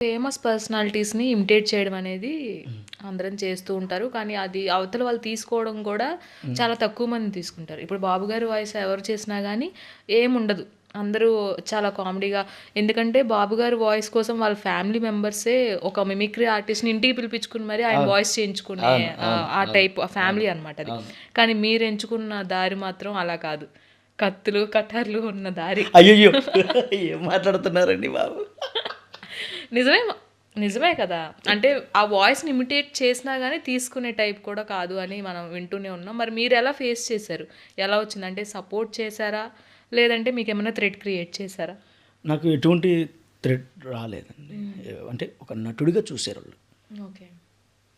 Famous పర్సనాలిటీస్ని imitate చేయడం అనేది అందరం చేస్తూ ఉంటారు. కానీ అది అవతల వాళ్ళు తీసుకోవడం కూడా చాలా తక్కువ మంది తీసుకుంటారు. ఇప్పుడు బాబు గారి వాయిస్ ఎవరు చేసినా కానీ ఏముండదు. అందరూ చాలా కామెడీగా ఎందుకంటే బాబు గారి వాయిస్ కోసం వాళ్ళ ఫ్యామిలీ మెంబర్సే ఒక మిమిక్రీ ఆర్టిస్ట్ని ఇంటికి పిలిపించుకుని మరి ఆయన వాయిస్ చేయించుకునే ఆ, టైప్ ఆ ఫ్యామిలీ అనమాట అది. కానీ మీరు ఎంచుకున్న దారి మాత్రం అలా కాదు. కత్తులు కటార్లు ఉన్న దారి. అయ్యయ్యో. ఏం మాట్లాడుతున్నారండి బాబు? నిజమే నిజమే కదా. అంటే ఆ వాయిస్ని ఇమిటేట్ చేసినా కానీ తీసుకునే టైప్ కూడా కాదు అని మనం వింటూనే ఉన్నాం. మరి మీరు ఎలా ఫేస్ చేశారు? ఎలా వచ్చింది? అంటే సపోర్ట్ చేశారా? లేదంటే మీకు ఏమైనా థ్రెడ్ క్రియేట్ చేశారా? నాకు ఎటువంటి థ్రెడ్ రాలేదండి. అంటే ఒక నటుడిగా చూశారు వాళ్ళు ఓకే.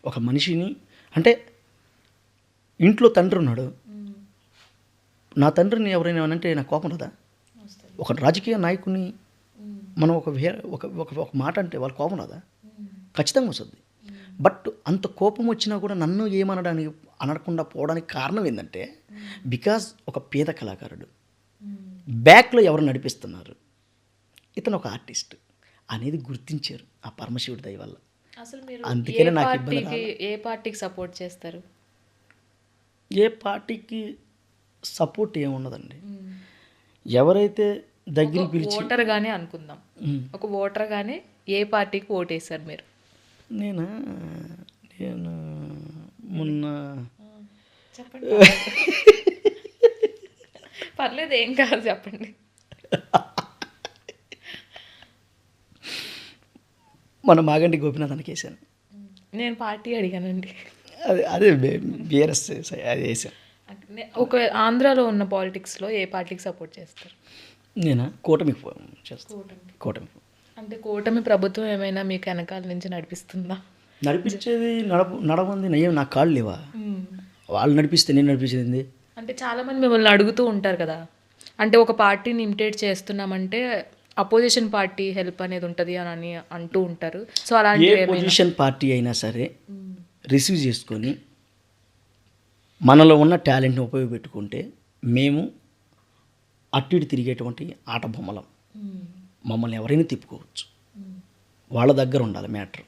ఒక మనిషిని అంటే ఇంట్లో తండ్రి ఉన్నాడు. నా తండ్రిని ఎవరైనా ఏమనంటే నాకు కోపం రాదా? ఒక రాజకీయ నాయకుని మనం ఒక వే ఒక ఒక మాట అంటే వాళ్ళ కోపం రాదా? ఖచ్చితంగా వస్తుంది. బట్ అంత కోపం వచ్చినా కూడా నన్ను ఏమనడానికి అనకుండా పోవడానికి కారణం ఏంటంటే బికాజ్ ఒక పేద కళాకారుడు. బ్యాక్లో ఎవరు నడిపిస్తున్నారు? ఇతను ఒక ఆర్టిస్ట్. అనేది గుర్తించారు ఆ పరమశివుడి దయ వల్ల. అందుకనే నాకు ఇబ్బంది ఏ పార్టీకి సపోర్ట్ చేస్తారు? ఏ పార్టీకి సపోర్ట్ ఏమున్నదండి ఎవరైతే దగ్గరికి పిలిచి ఓటర్ గానే అనుకుందాం. ఒక ఓటర్ గానే ఏ పార్టీకి ఓటేశారు మీరు? నేనా? నేను మొన్న చెప్పండి. పర్లేదు ఏం కాదు చెప్పండి. మన మాగంటి గోపినాథ్ వేసాను నేను పార్టీ అడిగానండి. అదే అదే బీఆర్ఎస్ అది వేసాను ఒక ఆంధ్రాలో ఉన్న పాలిటిక్స్లో ఏ పార్టీకి సపోర్ట్ చేస్తారు? నేనా? కూటమికి పో- చేస్తాను కూటమి. అంటే కూటమి ప్రభుత్వం ఏమైనా మీకు వెనకాల నుంచి నడిపిస్తుందా? నడిపించేది నడప నడవంది. నయ్యం నా కాళ్ళు లేవా? వాళ్ళు నడిపిస్తే నేను నడిపించేది అంటే చాలా మంది మిమ్మల్ని అడుగుతూ ఉంటారు కదా. అంటే ఒక పార్టీని ఇమిటేట్ చేస్తున్నామంటే అపోజిషన్ పార్టీ హెల్ప్ అనేది ఉంటుంది అని అంటూ ఉంటారు. సో ఏ అలాంటివి పొజిషన్ పార్టీ అయినా సరే రిసీవ్ చేసుకొని మనలో ఉన్న టాలెంట్ని ఉపయోగపెట్టుకుంటే మేము అటు ఇటు తిరిగేటువంటి ఆట బొమ్మలం. మమ్మల్ని ఎవరైనా తిప్పుకోవచ్చు. వాళ్ళ దగ్గర ఉండాలి మ్యాటర్.